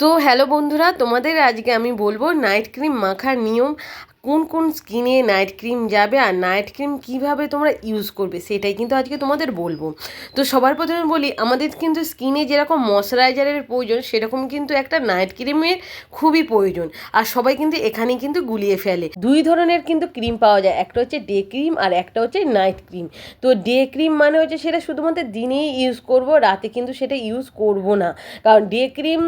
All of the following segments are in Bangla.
তো হ্যালো বন্ধুরা তোমাদের আজকে আমি বলব নাইট ক্রিম মাখার নিয়ম। কোন কোন স্কিনে নাইট ক্রিম যাবে আর নাইট ক্রিম কীভাবে তোমরা ইউজ করবে সেটাই কিন্তু আজকে তোমাদের বলব। তো সবার প্রথমে বলি, আমাদের কিন্তু স্কিনে যেরকম ময়শ্চারাইজারের প্রয়োজন, সেরকম কিন্তু একটা নাইট ক্রিমের খুবই প্রয়োজন। আর সবাই কিন্তু এখানে কিন্তু গুলিয়ে ফেলে। দুই ধরনের কিন্তু ক্রিম পাওয়া যায়, একটা হচ্ছে ডে ক্রিম আর একটা হচ্ছে নাইট ক্রিম। তো ডে ক্রিম মানে হচ্ছে সেটা শুধুমাত্র দিনেই ইউজ করব, রাতে কিন্তু সেটা ইউজ করব না। কারণ ডে ক্রিম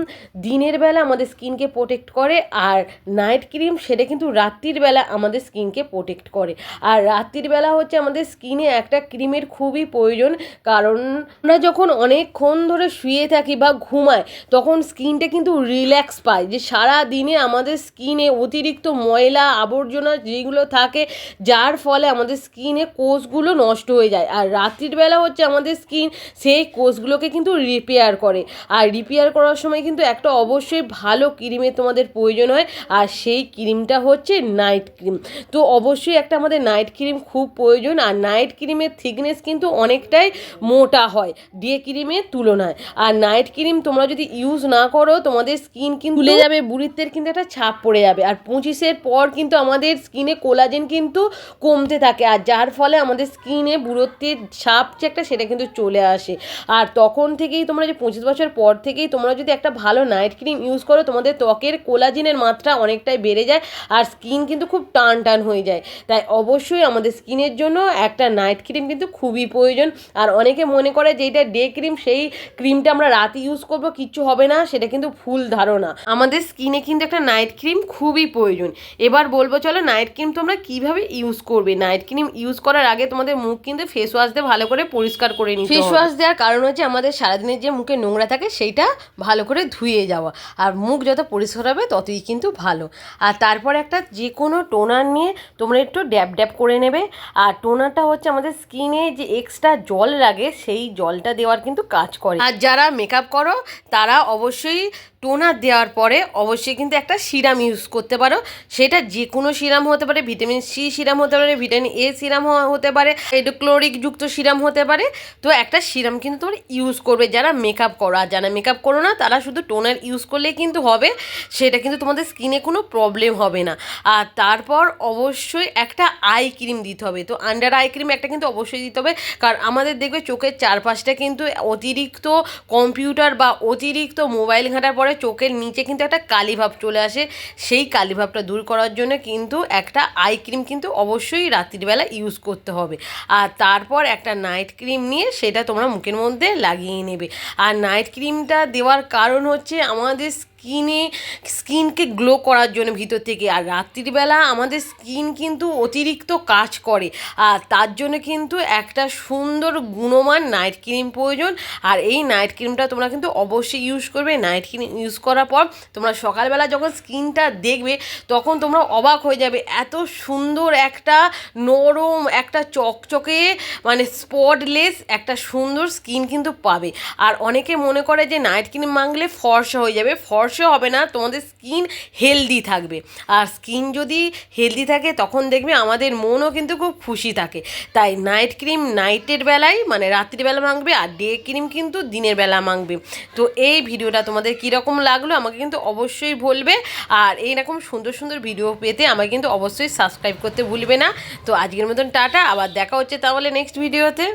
দিনের বেলা আমাদের স্কিনকে প্রোটেক্ট করে আর নাইট ক্রিম সেটা কিন্তু রাত্রির বেলা আমাদের স্কিনকে প্রোটেক্ট করে। আর রাত্রির বেলা হচ্ছে আমাদের স্কিনে একটা ক্রিমের খুবই প্রয়োজন, কারণ আমরা যখন অনেকক্ষণ ধরে শুয়ে থাকি বা ঘুমাই, তখন স্কিনটা কিন্তু রিল্যাক্স পায়। যে সারা দিনে আমাদের স্কিনে অতিরিক্ত ময়লা, আবর্জনা যেগুলো থাকে, যার ফলে আমাদের স্কিনে কোষগুলো নষ্ট হয়ে যায়। আর রাত্রির বেলা হচ্ছে আমাদের স্কিন সেই কোষগুলোকে কিন্তু রিপেয়ার করে। আর রিপেয়ার করার সময় কিন্তু একটা অবশ্যই ভালো ক্রিমের তোমাদের প্রয়োজন হয়। আর সেই ক্রিমটা হচ্ছে নাইট ক্রিম তো অবশ্যই একটা আমাদের নাইট ক্রিম খুব প্রয়োজন, আর নাইট ক্রিমের থিকনেস কিন্তু অনেকটাই মোটা হয় ডে ক্রিমের তুলনায়। আর নাইট ক্রিম তোমরা যদি ইউজ না করো, তোমাদের স্কিন কিন্তু তুলে যাবে, বুড়িত্বের কিন্তু একটা ছাপ পড়ে যাবে। আর পঁচিশের পর কিন্তু আমাদের স্কিনে কোলাজেন কিন্তু কমতে থাকে, আর যার ফলে আমাদের স্কিনে বুড়ত্বের ছাপ যে একটা সেটা কিন্তু চলে আসে। আর তখন থেকেই তোমরা যে পঁচিশ বছর পর থেকেই তোমরা যদি একটা ভালো নাইট ক্রিম ইউজ করো, তোমাদের ত্বকের কোলাজিনের মাত্রা অনেকটাই বেড়ে যায়, আর স্কিন কিন্তু খুব টান টান হয়ে যায়। তাই অবশ্যই আমাদের স্কিনের জন্য একটা নাইট ক্রিম কিন্তু খুবই প্রয়োজন। আর অনেকে মনে করে যে এটা ডে ক্রিম সেই ক্রিমটা আমরা রাতে ইউজ করব কিচ্ছু হবে না সেটা কিন্তু ভুল ধারণা। আমাদের স্কিনে কিন্তু একটা নাইট ক্রিম খুবই প্রয়োজন। এবার বলব চলো নাইট ক্রিম তোমরা কীভাবে ইউজ করবে? নাইট ক্রিম ইউজ করার আগে তোমাদের মুখ কিন্তু ফেস ওয়াশ দিয়ে ভালো করে পরিষ্কার করে নিতে ফেস ওয়াশ দেওয়ার কারণ হচ্ছে আমাদের সারাদিনের যে মুখে নোংরা থাকে সেইটা ভালো করে ধুয়ে যাওয়া। আর মুখ যত পরিষ্কার হবে ততই কিন্তু ভালো। আর তারপর একটা যে কোনো টোনার নিয়ে তোমরা একটু ড্যাব ড্যাব করে নেবে। আর টোনারটা হচ্ছে আমাদের স্কিনে যে এক্সট্রা জল লাগে, সেই জলটা দেওয়ার কিন্তু কাজ করে। আর যারা মেকআপ করো, তারা অবশ্যই টোনার দেওয়ার পরে অবশ্যই কিন্তু একটা সিরাম ইউজ করতে পারো। সেটা যে কোনো সিরাম হতে পারে ভিটামিন সি সিরাম হতে পারে ভিটামিন এ সিরাম হতে পারে ক্লোরিক যুক্ত সিরাম হতে পারে। তো একটা সিরাম কিন্তু তোমরা ইউজ করবে যারা মেকআপ করো। আর যারা মেকআপ করো না, তারা শুধু টোনার ইউজ করলেই কিন্তু হবে। সেটা কিন্তু তোমাদের স্কিনে কোনো প্রবলেম হবে না। আর তারপর অবশ্যই একটা আই ক্রিম দিতে হবে। তো আন্ডার আই ক্রিম একটা কিন্তু অবশ্যই দিতে হবে। কারণ আমাদের দেখবে চোখের চারপাশটা কিন্তু অতিরিক্ত কম্পিউটার বা অতিরিক্ত মোবাইল ঘাঁটার পরে চোখের নিচে কিন্তু একটা কালি ভাব চলে আসে। সেই কালি ভাবটা দূর করার জন্য কিন্তু একটা আই ক্রিম কিন্তু অবশ্যই রাত্রিবেলা ইউজ করতে হবে। আর তারপর একটা নাইট ক্রিম নিয়ে সেটা তোমরা মুখের মধ্যে লাগিয়ে নেবে। আর নাইট ক্রিমটা দেওয়ার কারণ হচ্ছে আমাদের স্কিনে, স্কিনকে গ্লো করার জন্য ভিতর থেকে। আর রাত্রিবেলা আমাদের স্কিন কিন্তু অতিরিক্ত কাজ করে। আর তার জন্য কিন্তু একটা সুন্দর গুণমান নাইট ক্রিম প্রয়োজন। আর এই নাইট ক্রিমটা তোমরা কিন্তু অবশ্যই ইউজ করবে। নাইট ক্রিম ইউজ করার পর তোমরা সকালবেলা যখন স্কিনটা দেখবে, তখন তোমরা অবাক হয়ে যাবে। এত সুন্দর একটা নরম, একটা চকচকে মানে স্পটলেস একটা সুন্দর স্কিন কিন্তু পাবে। আর অনেকে মনে করে যে নাইট ক্রিম মাখলে ফর্সা হয়ে যাবে। ফর্সা হবে না, তোমাদের স্কিন হেলদি থাকবে। আর স্কিন যদি হেলদি থাকে, তখন দেখবে আমাদের মনও কিন্তু খুব খুশি থাকে। তাই নাইট ক্রিম নাইটের বেলায় মানে রাত্রিবেলা মাখবে, আর ডে ক্রিম কিন্তু দিনের বেলা মাখবে। তো এই ভিডিওটা তোমাদের কীরকম লাগল, আমাকে কিন্তু অবশ্যই বলবে। আর এইরকম সুন্দর সুন্দর ভিডিও পেতে আমাকে কিন্তু অবশ্যই সাবস্ক্রাইব করতে ভুলবে না। তো আজকের মতন টাটা, আবার দেখা হচ্ছে তাহলে নেক্সট ভিডিওতে